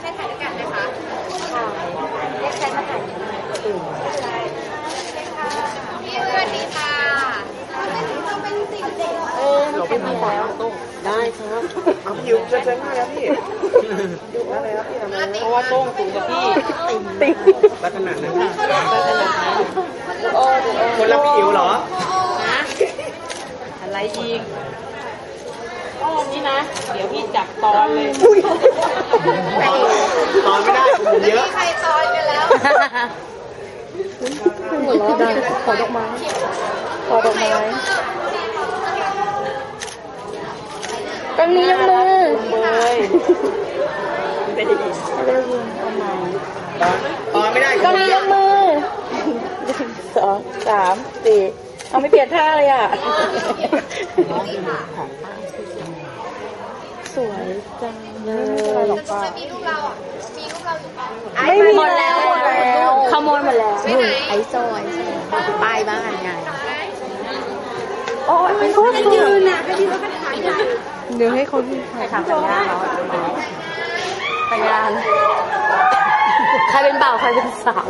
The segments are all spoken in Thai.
ให้ถ่ายด้วยกันไหมคะเรียกใครมาถ่าย พี่เพื่อนดีค่ะ เออเราไป มีแล้วได้ครับเอาพี่ยิวเชิญเชิญมาแล้วพี่อยู่อะไรครับพี่ทำไมเพราะว่าโต้งสูงกว่าพี่ติ๊กลักษณะนั้นโอ้ดูโอ้คนละพี่อิ๋วเหรออะไรอีกอ้อมนี่นะ เดี๋ยวพี่จับตอนเลยตอนไม่ได้ผมไม่เยอะมีใครซอยกันแล้วหัวเราะได้ขอดอกไม้ขอดอกไม้ ก็มียังมือเลยไม่ได้ยินไม่ได้ยินเอาใหม่ตอนตอนไม่ได้ก็มียังมือหนึ่งสองสามสี่เอาไม่เปลี่ยนท่าเลยอะ สวยจังเลยไม่หรอกป้ามีรูปเราอะ มีรูปเราอยู่ปะไม่มีหมดแล้วหมดแล้ว ขโมยหมดแล้วไปไหนไอโซไอโซป้ายบ้านไง โอ้ยมันโคตรสวยนะเดี๋ยวให้เขาดูถ่ายสัญญาเนาะสัญญาใครเป็นบ่าวใครเป็นสาว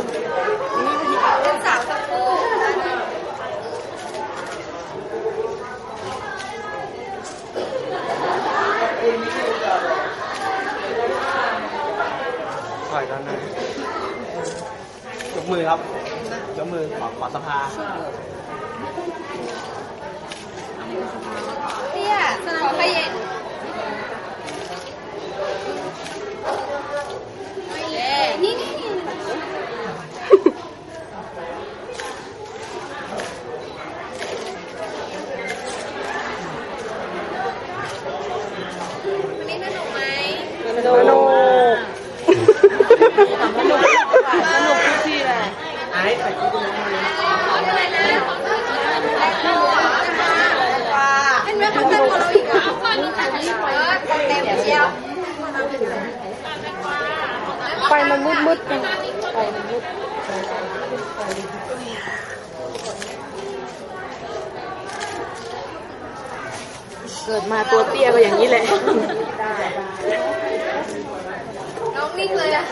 เป็นสาวทั้งคู่ถอยตอนนั้นยกมือครับยกมือขอขอสภา Thank you. ไฟมันมืดมืดไงไฟมันมืดเกิดมาตัวเตี้ยก็อย่างนี้แหละน้องนิ่งเลยอะ